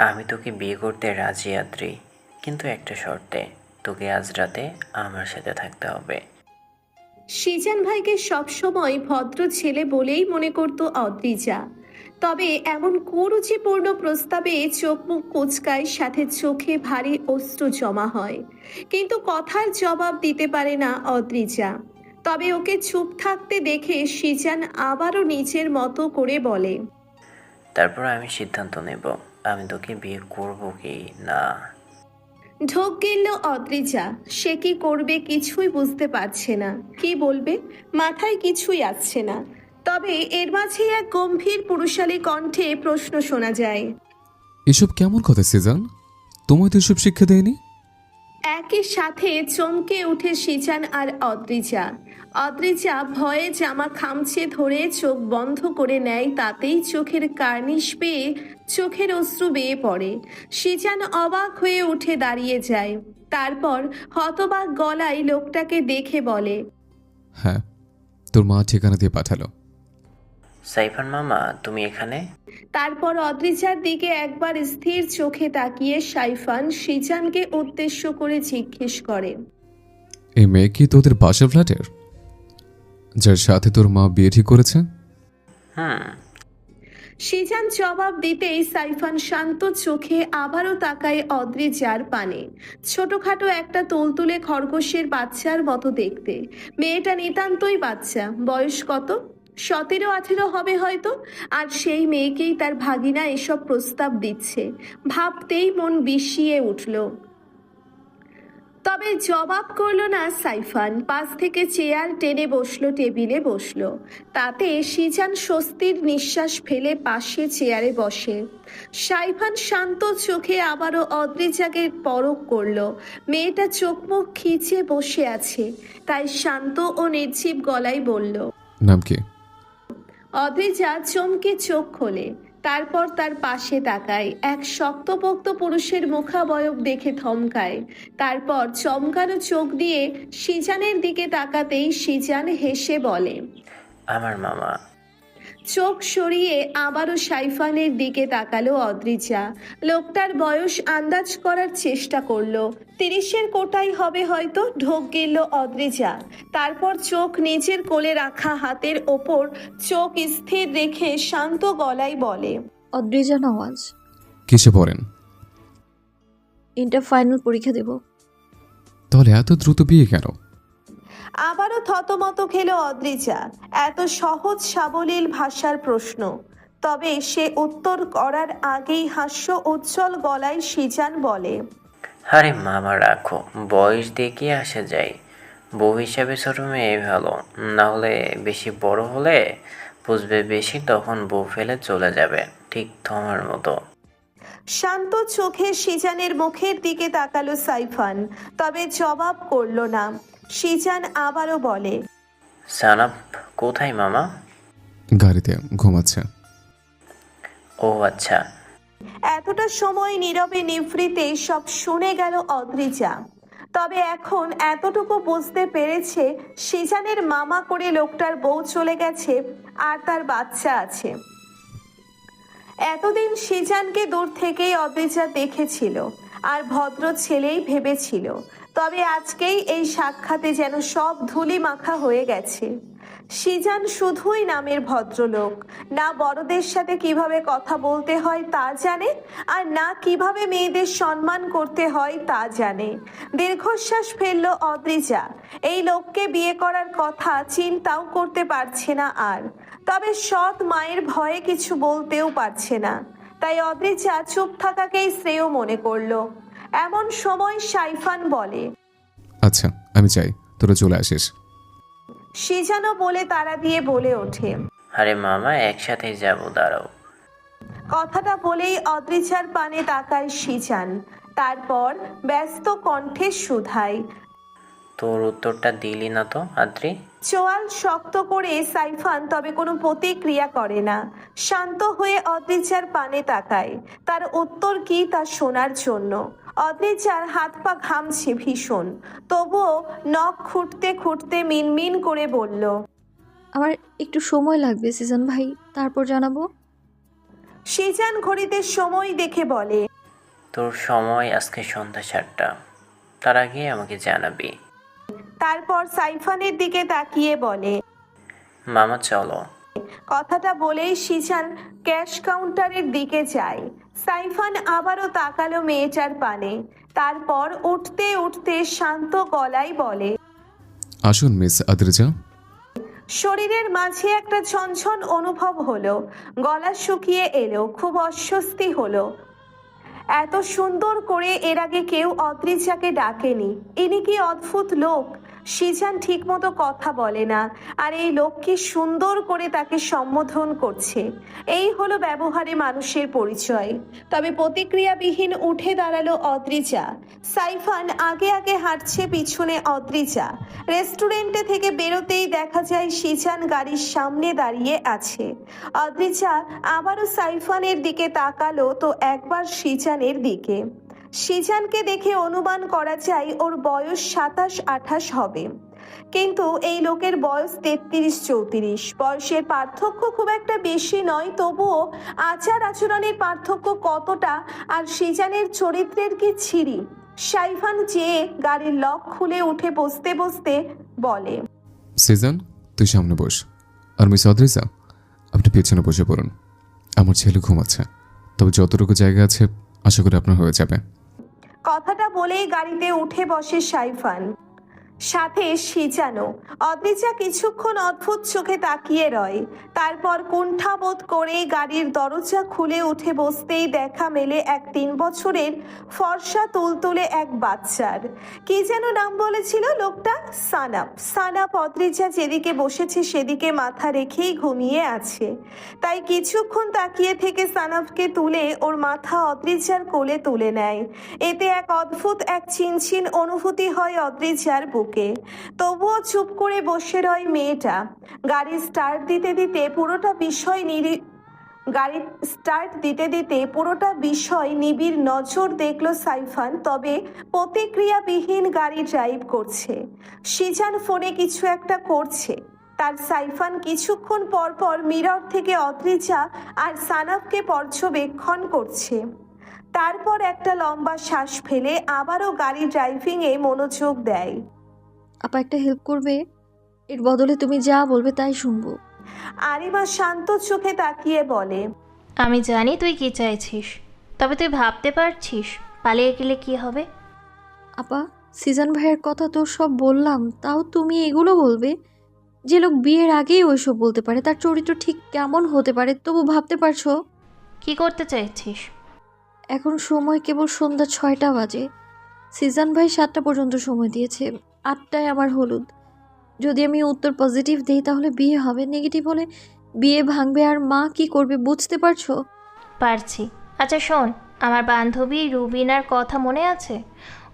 আমি তোকে বিয়ে করতে রাজি আদ্রি। কিন্তু একটা শর্তে তোকে আজ রাতে আমার সাথে থাকতে হবে। সিজান ভাইকে সবসময় ভদ্র ছেলে বলেই মনে করত অদ্রিজা। তবে এমন কুরুচিপূর্ণ প্রস্তাবে চোখ মুখ কোচকায় সাথে চোখে ভারী অস্ত্র জমা হয়। কিন্তু কথার জবাব দিতে পারে না অদ্রিজা। তবে ওকে চুপ থাকতে দেখে সিজান আবারও নিজের মতো করে বলে তারপর আমি সিদ্ধান্ত নেব। আমি তোকে বিয়ে করব কি না? ঢোক গেল অদ্রিজা। সে কি করবে কিছুই বুঝতে পারছে না। কি বলবে? মাথায় কিছুই আসছে না। তবে এর মাঝে এক গম্ভীর পুরুষালী কণ্ঠে প্রশ্ন শোনা যায়। এসব কেমন কথা সিজন? তোমায় তো এসব শিক্ষা দেয়নি? একই সাথে চমকে উঠে সিজান আর অদ্রিজা। অদ্রিজা ভয়ে জামা খামছে ধরে চোখ বন্ধ করে নেয়, তাতেই চোখের কার্নিশ পেয়ে চোখের অশ্রু বেয়ে পড়ে। সিজান অবাক হয়ে উঠে দাঁড়িয়ে যায়। তারপর হতবাক গলায় লোকটাকে দেখে বলে হ্যাঁ তোর মা ঠিকানা দিয়ে পাঠালো। সাইফান মামা তুমি এখানে? তারপর অদ্রিজার দিকে একবার স্থির চোখে তাকিয়ে সাইফান সিজানকে উদ্দেশ্য করে জিজ্ঞেস করে। এই মেয়ে কি তোদের বাসার ফ্ল্যাটের? যার সাথে তোর মা বিয়ে ঠিক করেছে? হুম। সিজান জবাব দিতেই সাইফান শান্ত চোখে আবারও তাকায় অদ্রিজার পানে। ছোটখাটো একটা তুলতুলে খরগোশের বাচ্চার মতো দেখতে। মেয়েটা নিতান্তই বাচ্চা। বয়স কত? সতেরো, আঠেরো হবে হয়তো, আর সেই মেয়েকেই তার ভাগিনা এসব প্রস্তাব দিচ্ছে। ভাবতেই মন বিষিয়ে উঠল। তবে জবাব করল না সাইফান। পাশ থেকে চেয়ার টেনে বসল, টেবিলে বসল। তাতে সিজান স্বস্তির নিঃশ্বাস ফেলে পাশে চেয়ারে বসে। সাইফান শান্ত চোখে আবারও অদ্রিজাকে পরক করল। মেয়েটা চোখ মুখ খিচে বসে আছে। তাই শান্ত ও নির্জীব গলায় বলল, নাম কি? অদ্রিজা চমকে চোখ খোলে। তারপর তার পাশে তাকায়। এক শক্তপোক্ত পুরুষের মুখাবয়ব দেখে থমকায়। তারপর চমকানো চোখ দিয়ে সিজানের দিকে তাকাতেই সিজান হেসে বলে, আমার মামা চোখ সরিয়ে আবারও সাইফানের দিকে তাকালো অদ্রিজা। লোকটার বয়স আন্দাজ করার চেষ্টা করল। তিরিশের কোটাই হবে হয়তো ঢোক গেল অদ্রিজা। তারপর চোখ নিজের কোলে রাখা হাতের ওপর চোখ স্থির রেখে শান্ত গলায় বলে অদ্রিজা নওয়াজ কিসে পড়েন? ইন্টার ফাইনাল পরীক্ষা দেব। তাহলে এত দ্রুত বিয়ে কেন? আবারও থতমত খেলো অদ্রিজা। এত সহজ সাবলীল ভাষার প্রশ্ন। তবে সে উত্তর করার আগেই হাস্য উজ্জ্বল গলায় সিজান বলে আরে মামা রাখো বয়স কি আসা যায়। বউ হিসাবে ছোট মেয়ে ভালো না হলে বেশি বড় হলে বুঝবে বেশি তখন বউ ফেলে চলে যাবে ঠিক তোমার মতো। শান্ত চোখে সিজানের মুখের দিকে তাকালো সাইফান তবে জবাব করল না। সিজান আবারও বলে সানাপ কোথায় মামা? গাড়িতে ঘুমাচ্ছে। ও আচ্ছা। এতটা সময় নীরবে নিভৃতে সব শুনে গেল অদ্রিজা। তবে এখন এতটুকু বুঝতে পেরেছে সিজানের মামা করে লোকটার বউ চলে গেছে আর তার বাচ্চা আছে। এতদিন সিজানকে দূর থেকেই অদ্রিজা দেখেছিল আর ভদ্র ছেলেই ভেবেছিল তবে আজকেই এই সাক্ষাতে যেন সব ধুলি মাখা হয়ে গেছে। সিজান শুধুই নামের ভদ্রলোক। না বড়দের সাথে কীভাবে কথা বলতে হয় তা জানে, আর না কীভাবে মেয়েদের সম্মান করতে হয় তা জানে। দীর্ঘশ্বাস ফেলল অদ্রিজা। এই লোককে বিয়ে করার কথা চিন্তাও করতে পারছে না আর। তবে সৎ মায়ের ভয়ে কিছু বলতেও পারছে না। তাই অদ্রিজা চুপ থাকাকেই শ্রেয় মনে করল। এমন সময় সাইফান বলে আচ্ছা আমি চাই তোরা চলে আসিস। সে যেন বলে তারা দিয়ে বলে ওঠে। আরে মামা একসাথে যাব দাঁড়াও। কথাটা বলেই অদ্রিজার পানে তাকায় সিজান তারপর ব্যস্ত কণ্ঠে সুধাই তোর উত্তরটা দিলি না তো আদ্রি। চোয়াল শক্ত করে সাইফান তবে কোনো প্রতিক্রিয়া করে না। শান্ত হয়ে অদ্রিজার পানে তাকায়। তার উত্তর কি তা শোনার জন্য? অদ্রিজার হাত পা ঘামছে ভীষণ। তবুও নখ খুঁটতে খুঁটতে মিনমিন করে বলল আমার একটু সময় লাগবে সিজন ভাই। তারপর জানাব? সিজান ঘড়িতে সময় দেখে বলে তোর সময় আজকে সন্ধ্যা সাতটা তার আগে আমাকে জানাবি। তারপর সাইফানের দিকে তাকিয়ে বলে মামা চলো। কথাটা বলেই সিজান ক্যাশ কাউন্টারের দিকে যায়। সাইফান আবারও তাকালো মেয়েটার পানে। তারপর উঠতে উঠতে শান্ত গলায় বলে আসুন মিস আদ্রিজা। শরীরের মাঝে একটা ছনছন অনুভব হলো। গলা শুকিয়ে এলো খুব অস্বস্তি হলো। এত সুন্দর করে এর আগে কেউ অদ্রিজাকে ডাকেনি। ইনি কি অদ্ভুত লোক? সিজান ঠিকমতো কথা বলে না, আর এই লোককে সুন্দর করে তাকে সম্বোধন করছে। এই হলো ব্যবহারে মানুষের পরিচয়। তবে প্রতিক্রিয়াবিহীন উঠে দাঁড়াল অদ্রিজা। সাইফান আগে আগে হাঁটছে পিছনে অদ্রিজা। রেস্টুরেন্টে থেকে বেরোতেই দেখা যায় সিজান গাড়ির সামনে দাঁড়িয়ে আছে। অদ্রিজা আবারও সাইফানের দিকে তাকালো তো একবার সিজানের দিকে। সিজানকে দেখে অনুমান করা যায় ওর বয়স সাতাশ আঠাশ হবে। কিন্তু এই লোকের বয়স তেত্রিশ চৌত্রিশ। বয়সের পার্থক্য খুব একটা বেশি নয়, তবুও আচার আচরণের পার্থক্য কতটা আর সিজানের চরিত্রের কি ছিঁড়ি সাইফান চেয়ে গাড়ির লক খুলে উঠে বসতে বসতে বলে, সিজন, তুই সামনে বস। আর মিস আদ্রিজা আপনি পেছনে বসে পড়ুন। আমার ছেলে ঘুমাচ্ছে। তবে যতটুকু জায়গা আছে, আশা করি আপনার হয়ে যাবে। কথাটা বলেই গাড়িতে উঠে বসে সাইফান। সাথে সিজানো অদ্রিজা কিছুক্ষণ অদ্ভুত চোখে তাকিয়ে রয়। তারপর কুণ্ঠাবোধ করে গাড়ির দরজা খুলে উঠে বসতেই দেখা মেলে এক তিন বছরের ফর্সা তুলতুলে এক বাচ্চার। কি যেন নাম বলেছিল লোকটা? সানাপ। সানাপ অদ্রিজা যেদিকে বসেছে সেদিকে মাথা রেখেই ঘুমিয়ে আছে। তাই কিছুক্ষণ তাকিয়ে থেকে সানাফকে তুলে ওর মাথা অদ্রিজার কোলে তুলে নেয়। এতে এক অদ্ভুত, এক চিনচিন অনুভূতি হয় অদ্রিজার বুকে। তবুও চুপ করে বসে রয় মেয়েটা। গাড়ি স্টার্ট দিতে দিতে পুরোটা বিষয় নিরি গাড়ি স্টার্ট দিতে দিতে পুরোটা বিষয় নিবিড় নজর দেখল সাইফান, তবে প্রতিক্রিয়াবিহীন গাড়ি ড্রাইভ করছে। সিজান ফোনে কিছু একটা করছে। তার সাইফান কিছুক্ষণ পর পর মিরর থেকে অদ্রিজা আর সানাফকে পর্যবেক্ষণ করছে। তারপর একটা লম্বা শ্বাস ফেলে আবারও গাড়ি ড্রাইভিংয়ে মনোযোগ দেয়। আপা একটা হেল্প করবে? এর বদলে তুমি যা বলবে তাই শুনব। আরিমা শান্ত চোখে তাকিয়ে বলে আমি জানি তুই কি চাইছিস তবে তুই ভাবতে পারছিস পালিয়ে গেলে কি হবে। আপা সিজন ভাইয়ের কথা তো সব বললাম তাও তুমি এগুলো বলবে? যে লোক বিয়ের আগেই ওইসব বলতে পারে তার চরিত্র ঠিক কেমন হতে পারে তবু ভাবতে পারছ? কি করতে চাইছিস? এখন সময় কেবল সন্ধ্যা ছয়টা বাজে। সিজন ভাই সাতটা পর্যন্ত সময় দিয়েছে। আটটায় আমার হলুদ। যদি আমি উত্তর পজিটিভ দিই তাহলে বিয়ে হবে নেগেটিভ হলে বিয়ে ভাঙবে আর মা কি করবে বুঝতে পারছ? পারছি। আচ্ছা শোন আমার বান্ধবী রুবিনার কথা মনে আছে?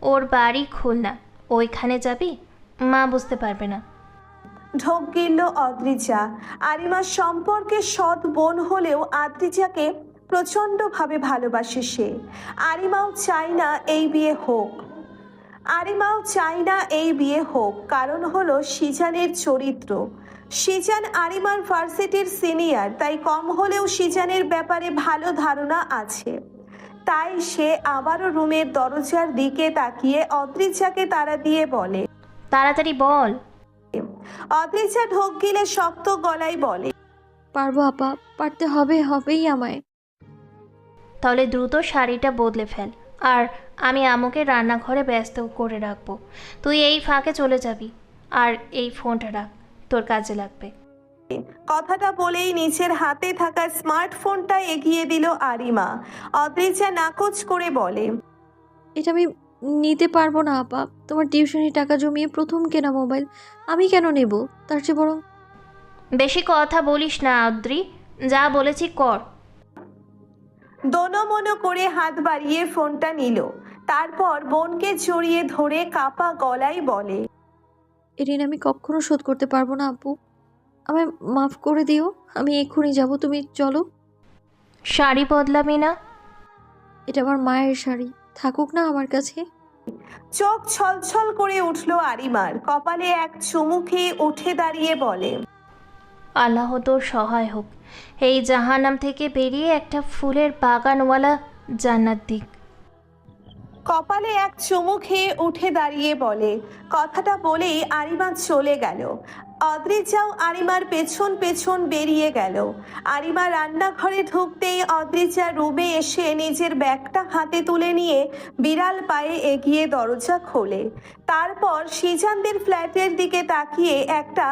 ওর বাড়ি খুলনা। ওইখানে যাবি? মা বুঝতে পারবে না। ঢোক গিলল অদ্রিজা। আরিমার সম্পর্কে সৎ বোন হলেও আদ্রিজাকে প্রচণ্ডভাবে ভালোবাসে সে। আরিমাও চায় না এই বিয়ে হোক। আরিমাও চাই না এই বিয়ে হোক কারণ হলো সিজানের চরিত্র। সিজান আরিমার ভার্সিটির সিনিয়র তাই কম হলেও সিজানের ব্যাপারে ভালো ধারণা আছে। তাই সে আবারও রুমের দরজার দিকে তাকিয়ে অদ্রিজাকে তারা দিয়ে বলে তাড়াতাড়ি বল। অদ্রিজা ঢোক গিলে শক্ত গলায় বলে পারব আপা পারতে হবে হবেই আমায়। তাহলে দ্রুত শাড়িটা বদলে ফেল। আর আমি আমুকে রান্নাঘরে ব্যস্ত করে রাখব। তুই এই ফাঁকে চলে যাবি আর এই ফোনটা রাখ তোর কাজে লাগবে। কথাটা বলেই নিচের হাতে থাকা স্মার্টফোনটা এগিয়ে দিল আরিমা। অদ্রিজা নাকচ করে বলে এটা আমি নিতে পারব না আপা। তোমার টিউশনি টাকা জমিয়ে প্রথম কেনা মোবাইল আমি কেন নেব? তার চেয়ে বরং বেশি কথা বলিস না আদ্রি যা বলেছি কর। দোনো মনো করে হাত বাড়িয়ে ফোনটা নিল। তারপর বোনকে জড়িয়ে ধরে কাপা গলায় বলে এ ঋণ আমি কখনো শোধ করতে পারব না আপু। আমায় মাফ করে দিও আমি এক্ষুনি যাব তুমি চলো। শাড়ি বদলাবি না এটা আমার মায়ের শাড়ি থাকুক না আমার কাছে। চোখ ছলছল করে উঠল আরিমার কপালে এক চুমু খেয়ে উঠে দাঁড়িয়ে বলে আল্লাহ তোর সহায় হোক। এই জাহানাম থেকে বেরিয়ে একটা ফুলের বাগানওয়ালা জান্নাত দিক। কপালে এক চুমু খেয়ে উঠে দাঁড়িয়ে বলে, কথাটা বলেই আরিমা চলে গেল। অদ্রিজাও আরিমার পেছন পেছন বেরিয়ে গেল। আরিমা রান্নাঘরে ঢুকতেই অদ্রিজা রুমে এসে নিজের ব্যাগটা হাতে তুলে নিয়ে বিড়াল পায়ে এগিয়ে দরজা খোলে। তারপর সিজানদের ফ্ল্যাটের দিকে তাকিয়ে একটা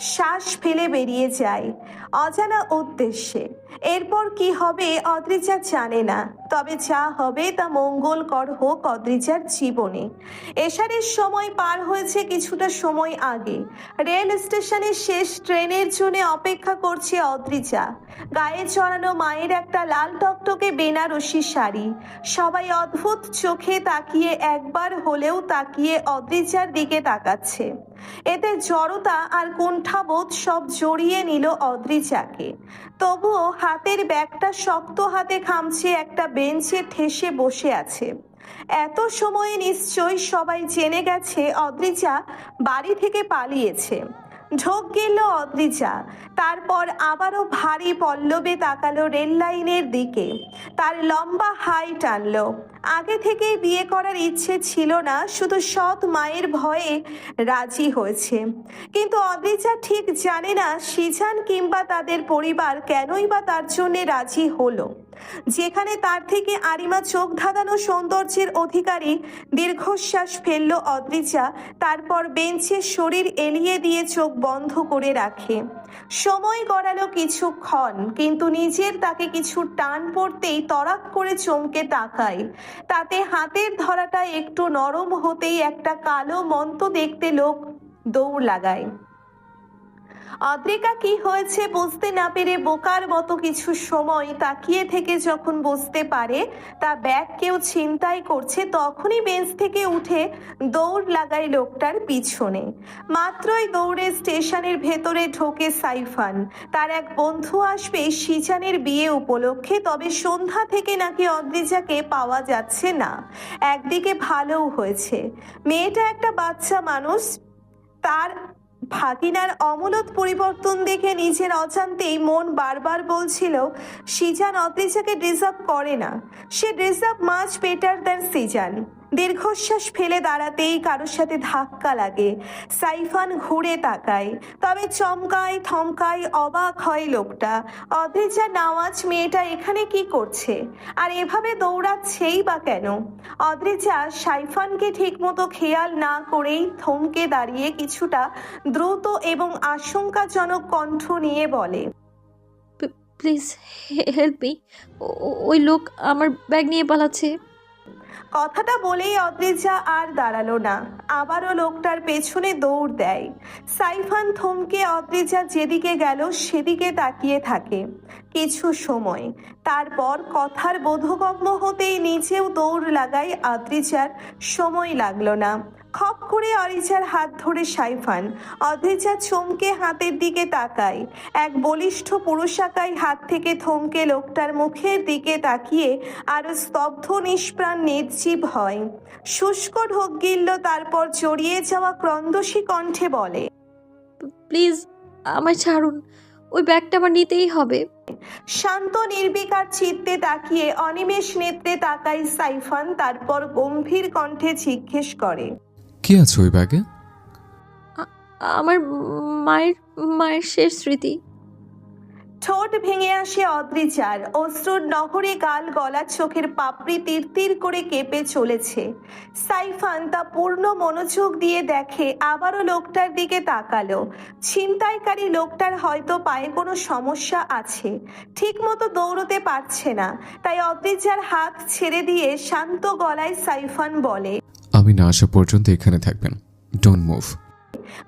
শ্বাস ফেলে বেরিয়ে যায়, অজানা উদ্দেশ্যে। এরপর কি হবে অদ্রিজা জানে না, তবে যা হবে তা মঙ্গলকর হোক অদ্রিজার জীবনে। এশারের সময় পার হয়েছে কিছুটা সময় আগে। রেল স্টেশনের শেষ ট্রেনের জন্য অপেক্ষা করছে অদ্রিজা। গায়ে চড়ানো মায়ের একটা লাল টকটকে বেনারসি শাড়ি। সবাই অদ্ভুত চোখে তাকিয়ে একবার হলেও তাকিয়ে অদ্রিজার দিকে তাকাচ্ছে। এতে জড়তা আর কুণ্ঠাবোধ সব জড়িয়ে নিল অদ্রিজাকে। তবুও হাতের ব্যাগটা শক্ত হাতে খামছে একটা বেঞ্চে ঠেসে বসে আছে। এত সময়ে নিশ্চয়ই সবাই জেনে গেছে অদ্রিজা বাড়ি থেকে পালিয়েছে। ঢোক গেল অদ্রিজা। তারপর আবারও ভারী পল্লবে তাকালো রেল লাইনের দিকে। তার লম্বা হাই টানলো। আগে থেকেই বিয়ে করার ইচ্ছে ছিল না, শুধু সৎ মায়ের ভয়ে রাজি হয়েছে। কিন্তু অদ্রিজা ঠিক জানে না, সিজান কিংবা তাদের পরিবার কেনই বা তার জন্যে রাজি হলো। যেখানে তার থেকে আরিমা চোখ ধাঁধানো সৌন্দর্যের অধিকারী দীর্ঘশ্বাস ফেলল অদ্রিজা, তারপর বেঞ্চে শরীর এলিয়ে দিয়ে চোখ বন্ধ করে রাখে। সময় গড়ালো কিছুক্ষণ, কিন্তু নিজের তাকে কিছু টান পড়তেই তরাক করে চমকে তাকায়। তাতে হাতের ধরাটা একটু নরম হতেই একটা কালো মন্ত দেখতে লোক দৌড় লাগায়। অদ্রিকা কি হয়েছে বুঝতে না পেরে বোকার মতো কিছু সময় তাকিয়ে থেকে যখন বুঝতে পারে, তা ব্যাগ কেউ ছিনতাই করছে, তখনই বেঞ্চ থেকে উঠে দৌড় লাগায় লোকটার পিছনে। মাত্রই দৌড়ে স্টেশনের ভেতরে ঢোকে সাইফান। তার এক বন্ধু আসবে সিজানের বিয়ে উপলক্ষে, তবে সন্ধ্যা থেকে নাকি অদ্রিজাকে পাওয়া যাচ্ছে না। একদিকে ভালোও হয়েছে। মেয়েটা একটা বাচ্চা মানুষ, তার ভাগিনার অমূলত পরিবর্তন দেখে নিজের অজান্তেই মন বারবার বলছিল, সিজান অদ্রিজাকে ডিজার্ভ করে না। সে deserve much better than Sijan. দীর্ঘশ্বাস ফেলে দাঁড়াতেই কারোর সাথে ধাক্কা লাগে। সাইফান ঘুরে তাকায়। তবে চমকায়, থমকায় অবাক হয় লোকটা। অদ্রিজা নাওয়াজ মেয়েটা এখানে কি করছে? আর এভাবে দৌড়াচ্ছেই বা কেন? অদ্রিজা সাইফানকে ঠিকমতো খেয়াল না করেই থমকে দাঁড়িয়ে কিছুটা দ্রুত এবং আশঙ্কাজনক কণ্ঠ নিয়ে বলে প্লিজ হেল্প মি ওই লোক আমার ব্যাগ নিয়ে পালাচ্ছে। কথাটা বলেই অদ্রিজা আর দাঁড়াল না। আবারও লোকটার পেছনে দৌড় দেয়। সাইফান থমকে অদ্রিজা যেদিকে গেল সেদিকে তাকিয়ে থাকে। কিছু সময় তারপর কথার বোধগম্য হতেই নিচেও দৌড় লাগায় অদ্রিজার সময় লাগল না। করে অরিজার হাত ধরে সাইফান অদ্রিজা চমকে হাতের দিকে তাকায়। এক বলিষ্ঠ পুরুষাকাই হাত থেকে থমকে লোকটার মুখের দিকে তাকিয়ে আরও স্তব্ধ নিষ্প্রাণ নির্জীব হয়। শুষ্ক ঢোক গিলল তারপর জড়িয়ে যাওয়া ক্রন্দসী কণ্ঠে বলে প্লিজ আমায় ছাড়ুন ওই ব্যাগটা আমার নিতেই হবে। শান্ত নির্বিকার চিত্তে তাকিয়ে অনিমেষ নেত্রে তাকায় সাইফান তারপর গম্ভীর কণ্ঠে জিজ্ঞেস করে কি আছে ওই ব্যাগে? আমার মায়ের মায়ের শেষ স্মৃতি। ঠোঁট ভেঙে আসে অদ্রিজার অশ্রুর নহরে গাল গলা চোখের পাপড়ি তীর তীর করে কেঁপে চলেছে। সাইফান তা পূর্ণ মনোযোগ দিয়ে দেখে আবারও লোকটার দিকে তাকালো। ছিনতাইকারী লোকটার হয়তো পায়ে কোনো সমস্যা আছে। ঠিক মতো দৌড়তে পারছে না। তাই অদ্রিজার হাত ছেড়ে দিয়ে শান্ত গলায় সাইফান বলে আমি না আসা পর্যন্ত এখানে থাকবেন। ডোন্ট মুভ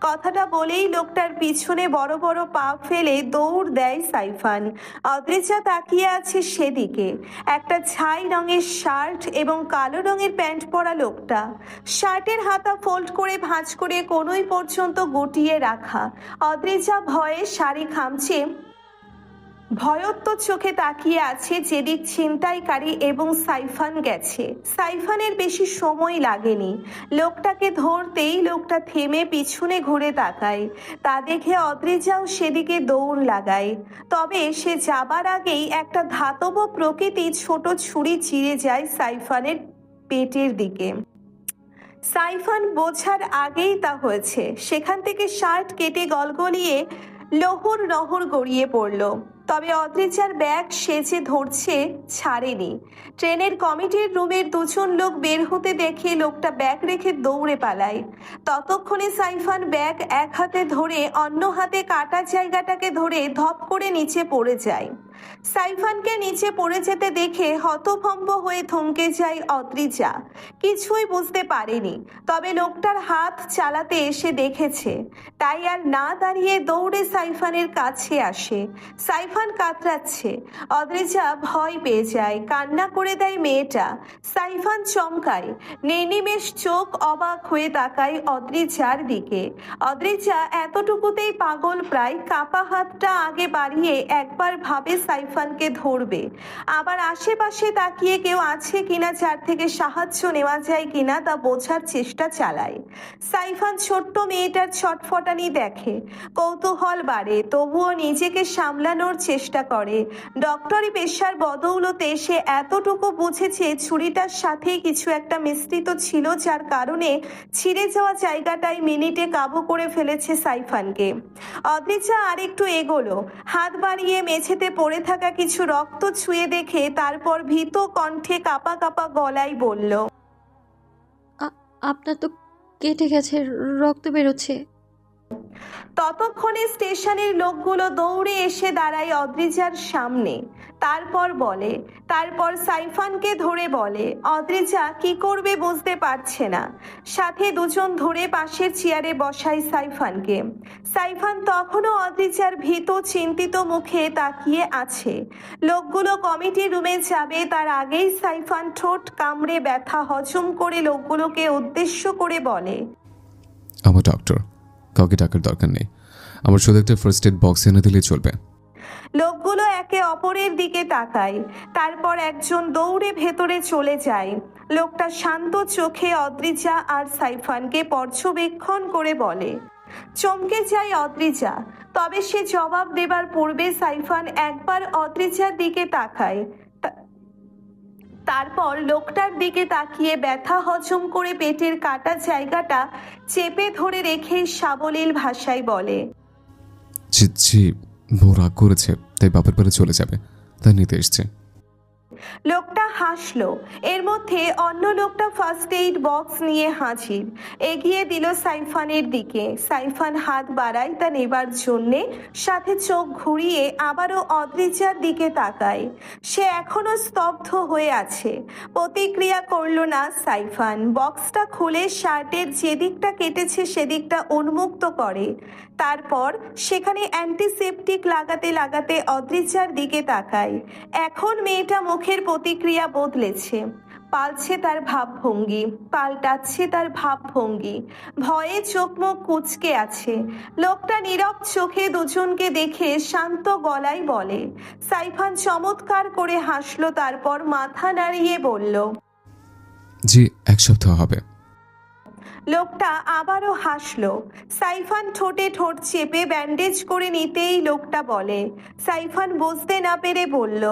কথাটা বলেই লোকটার পিছনে বড় বড় পা ফেলে দৌড় দেয় সাইফান। অদ্রিজা তাকিয়ে আছে সেদিকে। একটা ছাই রঙের শার্ট এবং কালো রঙের প্যান্ট পরা লোকটা। শার্টের হাতা ফোল্ড করে ভাঁজ করে কোনোই পর্যন্ত গুটিয়ে রাখা। অদ্রিজা ভয়ে শাড়ি খামছে ভয়োত্তর চোখে তাকিয়ে আছে যেদিক ছিনতাইকারী এবং সাইফান গেছে। সাইফানের বেশি সময় লাগেনি। লোকটাকে ধরতেই লোকটা থেমে পিছনে ঘুরে তাকায়। তা দেখে অদ্রিজাও সেদিকে দৌড় লাগায়। তবে সে যাবার আগেই একটা ধাতব প্রকৃতি ছোট ছুরি চিরে যায় সাইফানের পেটের দিকে। সাইফান বোঝার আগেই তা হয়েছে। সেখান থেকে শার্ট কেটে গলগলিয়ে লহুর নহর গড়িয়ে পড়ল। তবে অদ্রিজার ব্যাগ সেজে ধরছে ছাড়েনি। ট্রেনের কমিটির রুমের দুজন লোক বের হতে দেখে লোকটা ব্যাগ রেখে দৌড়ে পালায়। ততক্ষণে সাইফান ব্যাগ এক হাতে ধরে অন্য হাতে কাটা জায়গাটাকে ধরে ধপ করে নিচে পড়ে যায়। সাইফানকে নিচে পড়ে যেতে দেখে হতভম্ব হয়ে থমকে যায় অদ্রিজা। কিছুই বুঝতে পারেনি, তবে লোকটার হাত চালাতে এসে দেখেছে। তাই আর না দাঁড়িয়ে দৌড়ে সাইফানের কাছে আসে। সাইফান কাতরাচ্ছে। অদ্রিজা ভয় পেয়ে যায়। কান্না করে দেয় মেয়েটা। সাইফান চমকায়। নির্নিমেষ চোখ অবাক হয়ে তাকায় অদ্রিজার দিকে। অদ্রিজা এতটুকুতেই পাগল প্রায়। কাপা হাতটা আগে বাড়িয়ে একবার ভাবে সাইফানকে ধরবে। আবার আশেপাশে তাকিয়ে কেউ আছে কিনা, যার থেকে সাহায্য নেওয়া যায় কিনা তা বোঝার চেষ্টা চালায়। সাইফান ছোট্ট মেয়েটার ছটফটানি দেখে। কৌতূহল বাড়ে। তবুও নিজেকে সামলানোর চেষ্টা করে। ডক্টরি পেশার বদৌলতে সে এতটুকু বুঝেছে ছুরিটার সাথে কিছু একটা মিশ্রিত ছিল, যার কারণে ছিঁড়ে যাওয়া জায়গাটায় মিনিটে কাবু করে ফেলেছে সাইফানকে। অদ্রিজা আরেকটু এগোলো। হাত বাড়িয়ে মেঝেতে পড়ে থাকা কিছু রক্ত ছুঁয়ে দেখে তারপর ভীত কণ্ঠে কাপা কাপা গলায় বলল আপনার তো কেটে গেছে, রক্ত বেরোচ্ছে। ততক্ষণে স্টেশনের লোকগুলো দৌড়ে এসে দাঁড়ায় অদ্রিজার সামনে। তারপর বলে, তারপর সাইফানকে ধরে বলে, অদ্রিজা, কি করবে বুঝতে পারছে না। সাথে দুজন ধরে পাশের চেয়ারে বসায় সাইফানকে। সাইফান তখনও অদ্রিজার ভীত, চিন্তিত মুখে তাকিয়ে আছে। লোকগুলো কমিটি রুমে যাবে, তার আগেই সাইফান ঠোঁট কামড়ে ব্যথা হজম করে লোকগুলোকে উদ্দেশ্য করে বলে, আমার ডক্টর কাউকে টাকার দরকার নেই। আমার শুধু একটা ফার্স্ট এড বক্স এনে দিলেই চলবে। লোকগুলো একে অপরের দিকে তাকায়। তারপর একজন দৌড়ে ভেতরে চলে যায়। লোকটা শান্ত চোখে অদ্রিজা আর সাইফানকে পর্যবেক্ষণ করে বলে, চমকে যায় অদ্রিজা। তবে সে জবাব দেবার পূর্বে সাইফান একবার অদ্রিজার দিকে তাকায়। তারপর লোকটার দিকে তাকিয়ে ব্যথা হজম করে পেটের কাটা জায়গাটা চেপে ধরে রেখে সাবলীল ভাষায় বলে জি জি বউ রাগ করেছে, তাই বাপের বাড়ি চলে যাবে, তাই নিতে এসছে। লোকটা হাসলো। এর মধ্যে অন্য লোকটা ফার্স্ট এইড বক্স নিয়ে হাজির। এগিয়ে দিল সাইফানের দিকে। সাইফান হাত বাড়ায় তা নেবার জন্যে, সাথে চোখ ঘুরিয়ে আবারও অদ্রিজার দিকে তাকায়। সে এখনও স্তব্ধ হয়ে আছে। প্রতিক্রিয়া করল না সাইফান। বক্সটা খুলে শার্টের যে দিকটা কেটেছে সেদিকটা উন্মুক্ত করে। তারপর সেখানে অ্যান্টিসেপটিক লাগাতে লাগাতে অদ্রিজার দিকে তাকায়। এখন মেয়েটা মুখের প্রতিক্রিয়া বদলেছে। পালছে তার ভাবভঙ্গি পাল্টাচ্ছে তার ভাবভঙ্গি। ভয়ে চোখ মুখ কুচকে আছে। লোকটা নীরব চোখে দুজনকে দেখে শান্ত গলায় বলে সাইফান চমৎকার করে হাসলো তারপর মাথা নাড়িয়ে বলল জি এক সপ্তাহ হবে। লোকটা আবারও হাসলো। সাইফান ঠোঁটে ঠোঁট চেপে ব্যান্ডেজ করে নিতেই লোকটা বলে সাইফান বুঝতে না পেরে বলল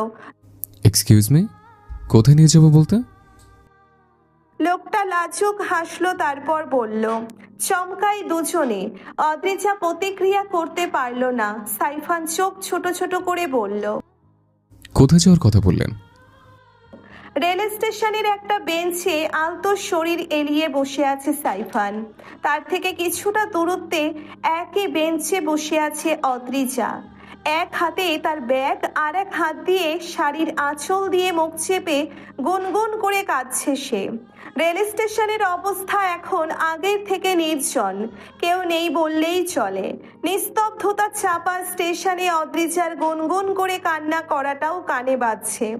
এক্সকিউজ মি কোথায় নিয়ে যাব বলতে? লোকটা লাজুক হাসলো তারপর বলল চমকাই দুজনে। অদ্রিজা প্রতিক্রিয়া করতে পারল না। সাইফান চোখ ছোট ছোট করে বলল কোথায় যাওয়ার কথা বললেন? রেল স্টেশনের একটা বেঞ্চে আলতো শরীর এলিয়ে বসে আছে সাইফান। তার থেকে কিছুটা দূরত্বে একই বেঞ্চে বসে আছে অদ্রিজা। এক হাতে তার ব্যাগ আর এক হাত দিয়ে শাড়ির আঁচল দিয়ে মুখ চেপে গুনগুন করে কাঁদছে সে। রেল স্টেশনের অবস্থা এখন আগের থেকে নির্জন। কেউ নেই বললেই চলে। নিস্তব্ধতা চাপা স্টেশনে অদ্রিজার গুনগুন করে কান্না করাটাও কানে বাজছে।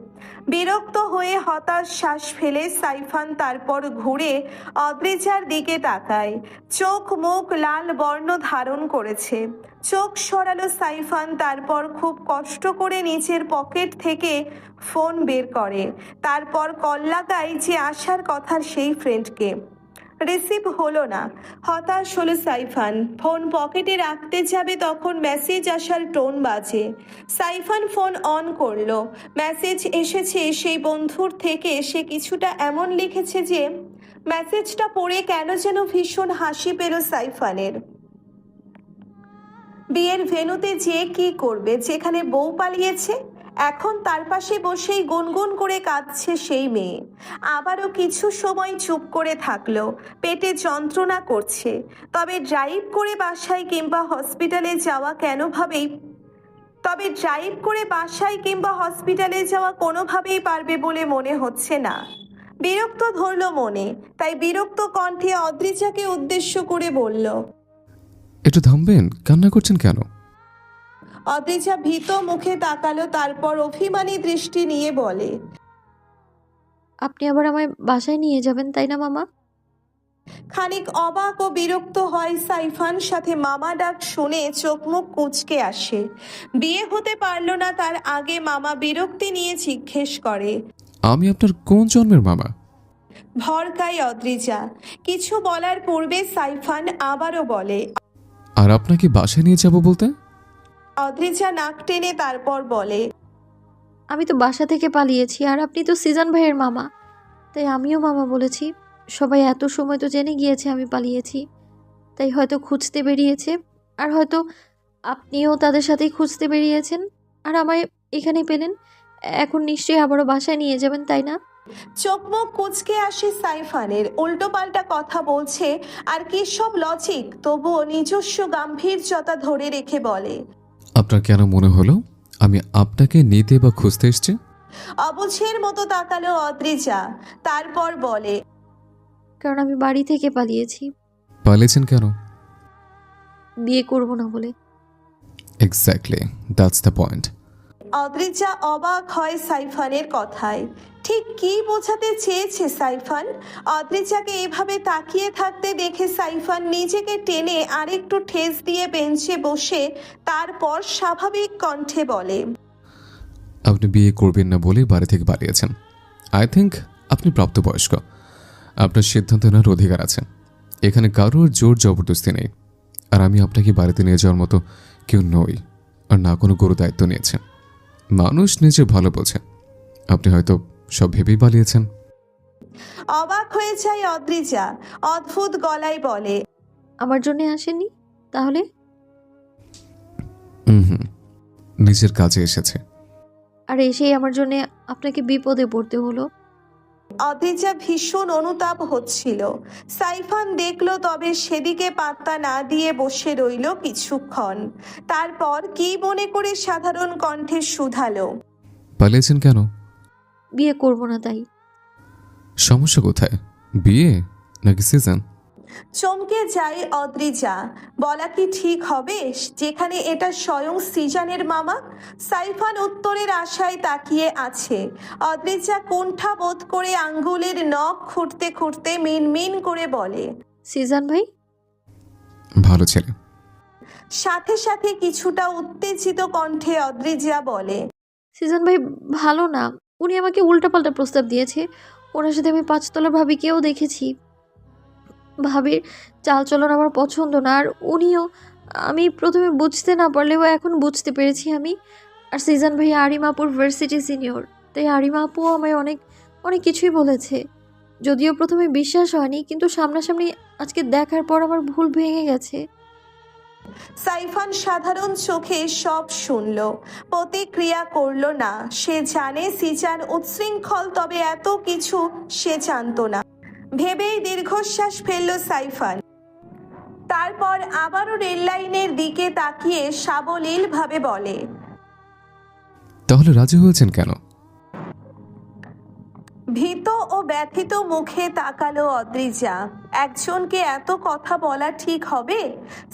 বিরক্ত হয়ে হতাশ শ্বাস ফেলে সাইফান তারপর ঘুরে অদ্রিজার দিকে তাকায়। চোখ মুখ লাল বর্ণ ধারণ করেছে। চোখ সরালো সাইফান, তারপর খুব কষ্ট করে নিচের পকেট থেকে ফোন বের করে। তারপর কল লাগায় যে আসার কথা সেই ফ্রেন্ডকে। রিসিভ হলো না। হতাশ হলো সাইফান। ফোন পকেটে রাখতে যাবে তখন মেসেজ আসার টোন বাজে। সাইফান ফোন অন করল। মেসেজ এসেছে সেই বন্ধুর থেকে, সে কিছুটা এমন লিখেছে যে, মেসেজটা পড়ে কেন যেন ভীষণ হাসি পেল সাইফানের। বিয়ের ভেনুতে যে কি করবে, যেখানে বউ পালিয়েছে এখন তার পাশে বসেই গুনগুন করে কাঁদছে সেই মেয়ে। আবারও কিছু সময় চুপ করে থাকল, পেটে যন্ত্রণা করছে। তবে ড্রাইভ করে বাসায় কিংবা হসপিটালে যাওয়া কেনভাবেই তবে ড্রাইভ করে বাসায় কিংবা হসপিটালে যাওয়া কোনোভাবেই পারবে বলে মনে হচ্ছে না। বিরক্ত ধরলো মনে, তাই বিরক্ত কণ্ঠে অদ্রিজাকে উদ্দেশ্য করে বলল একটু থামবেন, কান্না করছেন কেন? অদ্রিজা ভীত মুখে তাকালো তারপর অভিমানী দৃষ্টি নিয়ে বলে আপনি আবার আমায় বাসায় নিয়ে যাবেন তাই না মামা? খানিক অবাক ও বিরক্ত হয় সাইফান সাথে মামা ডাক শুনে চোখ মুখ কুচকে আসে। বিয়ে হতে পারল না তার আগে মামা বিরক্তি নিয়ে জিজ্ঞেস করে আমি আপনার কোন জন্মের মামা? ভরকাই অদ্রিজা কিছু বলার পূর্বে সাইফান আবারও বলে আর আপনাকে বাসায় নিয়ে যাব বলতে? অদ্রিজা নাক টেনে তারপর বলে আমি তো বাসা থেকে পালিয়েছি আর আপনি তো সিজন ভাইয়ের মামা। তাই আমিও মামা বলেছি সবাই এত সময় তো জেনে গিয়েছে আমি পালিয়েছি। তাই হয়তো খুঁজতে বেরিয়েছে আর হয়তো আপনিও তাদের সাথেই খুঁজতে বেরিয়েছেন আর আমায় এখানে পেলেন। এখন নিশ্চয়ই আবারও বাসায় নিয়ে যাবেন তাই না? চোখ মুখ কুচকে আসে সাইফানের। উল্টোপাল্টা কথা বলছে আর কি সব লজিক তবুও নিজস্ব গাম্ভীর্যতা ধরে রেখে বলে আপনার কেন মনে হলো? আমি আপনাকে নিতে বা খুঁজতে এসছি। অবুঝের মতো তাকালো অদ্রিজা। তারপর বলে কারণ আমি বাড়ি থেকে পালিয়েছি। পালিয়েছেন কেন? বিয়ে করব না বলে। Exactly that's the point Adrija অবাক হয় সাইফানের কথায়। ঠিক কি বোঝাতে চেয়েছে, সাইফান? অদ্রিজাকে এভাবে তাকিয়ে থাকতে দেখে সাইফান নিজেকে টেনে আরেকটু ঠেস দিয়ে বেঞ্চে বসে তারপর স্বাভাবিক কণ্ঠে বলে, আপনি বিয়ে করবেন না বলে বাড়ি থেকে পালিয়েছেন। আই থিঙ্ক আপনি প্রাপ্তবয়স্ক। আপনার সিদ্ধান্ত নেওয়ার অধিকার আছে। এখানে কারোর জোর জবরদস্তি নেই। আর আমি আপনাকে বাড়িতে নিয়ে যাওয়ার মতো কেউ নই, আর না কোনো গুরু দায়িত্ব নিয়েছে। মানুষ নিজে ভালো বোঝে। আপনি হয়তো সব ভেবেই পালিয়েছেন। অবাক হয়ে যায় অদ্রিজা। অদ্ভুত গলায় বলে আমার জন্যে আসেনি তাহলে? হুম হুম নিজের কাজে এসেছে। আর এসেই আমার জন্যে আপনাকে বিপদে পড়তে হলো। অদ্রিজা ভীষণ অনুতাপ হচ্ছিল। সাইফান দেখল তবে সেদিকে পাত্তা না দিয়ে বসে রইল কিছুক্ষণ। তারপর কি মনে করে সাধারণ কণ্ঠে শুধালো পালিয়েছেন কেন? বিয়ে করব না তাই। সমস্যা কোথায়? বিয়ে নাকি সিজন চমকে যায় অদ্রিজা। বলা কি ঠিক হবে? যেখানে এটা স্বয়ং সিজানের মামা? সাইফান উত্তরের আশায় তাকিয়ে আছে। অদ্রিজা কুণ্ঠা বোধ করে আঙ্গুলের নখ খুঁড়তে খুঁড়তে মিনমিন করে বলে সিজন ভাই? ভালো ছেলে। সাথে সাথে কিছুটা উত্তেজিত কণ্ঠে অদ্রিজা বলে সিজন ভাই ভালো না। উনি আমাকে উল্টাপাল্টা প্রস্তাব দিয়েছে। ওনার সাথে আমি পাঁচতলা ভাবিকেও দেখেছি। ভাবির চালচলন আমার পছন্দ না, আর উনিও, আমি প্রথমে বুঝতে না পারলেও এখন বুঝতে পেরেছি আমি। আর সিজন ভাই আরিমাপুর ভার্সিটি সিনিয়র, তাই আরিমা আপুও আমায় অনেক অনেক কিছুই বলেছে। যদিও প্রথমে বিশ্বাস হয়নি, কিন্তু সামনাসামনি আজকে দেখার পর আমার ভুল ভেঙে গেছে। সাইফান সাধারণ চোখে সব শুনল। প্রতিক্রিয়া করল না। সে জানে সিজান উচ্ছৃঙ্খল, তবে এত কিছু সে জানতো না। ভেবেই দীর্ঘশ্বাস ফেলল সাইফান। তারপর আবারও রেললাইনের দিকে তাকিয়ে সাবলীল ভাবে বলে, তাহলে রাজি হয়েছেন কেন? ভীত ও ব্যথিত মুখে তাকালো অদ্রিজা। একজনকে এত কথা বলা ঠিক হবে?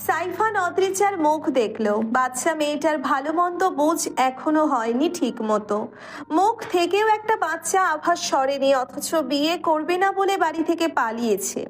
সাইফান অদ্রিজার মুখ দেখল। বাচ্চা মেয়েটার ভালো মন্দ বুঝ এখনও হয়নি ঠিক মতো মুখ থেকেও একটা বাচ্চা আভাস সরেনি, অথচ বিয়ে করবে না বলে বাড়ি থেকে পালিয়েছে।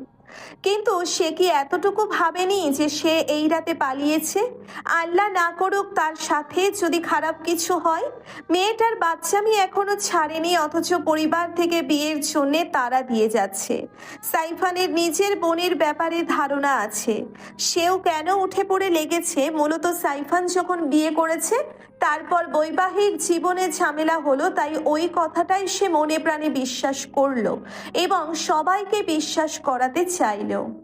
কিন্তু সে কি এতটুকু ভাবেনি যে সে এই রাতে পালিয়েছে? আল্লাহ না করুক তার সাথে যদি খারাপ কিছু হয়। মেয়েটার বাচ্চামি এখনও ছাড়েনি, অথচ পরিবার থেকে বিয়ের জন্য তারা দিয়ে যাচ্ছে। সাইফানের নিজের বোনের ব্যাপারে ধারণা আছে। সেও কেন উঠে পড়ে লেগেছে? মূলত সাইফান যখন বিয়ে করেছে তারপর বৈবাহিক জীবনে ঝামেলা হলো, তাই ওই কথাটাই সে মনে প্রাণে বিশ্বাস করল এবং সবাইকে বিশ্বাস করাতে চাইলো।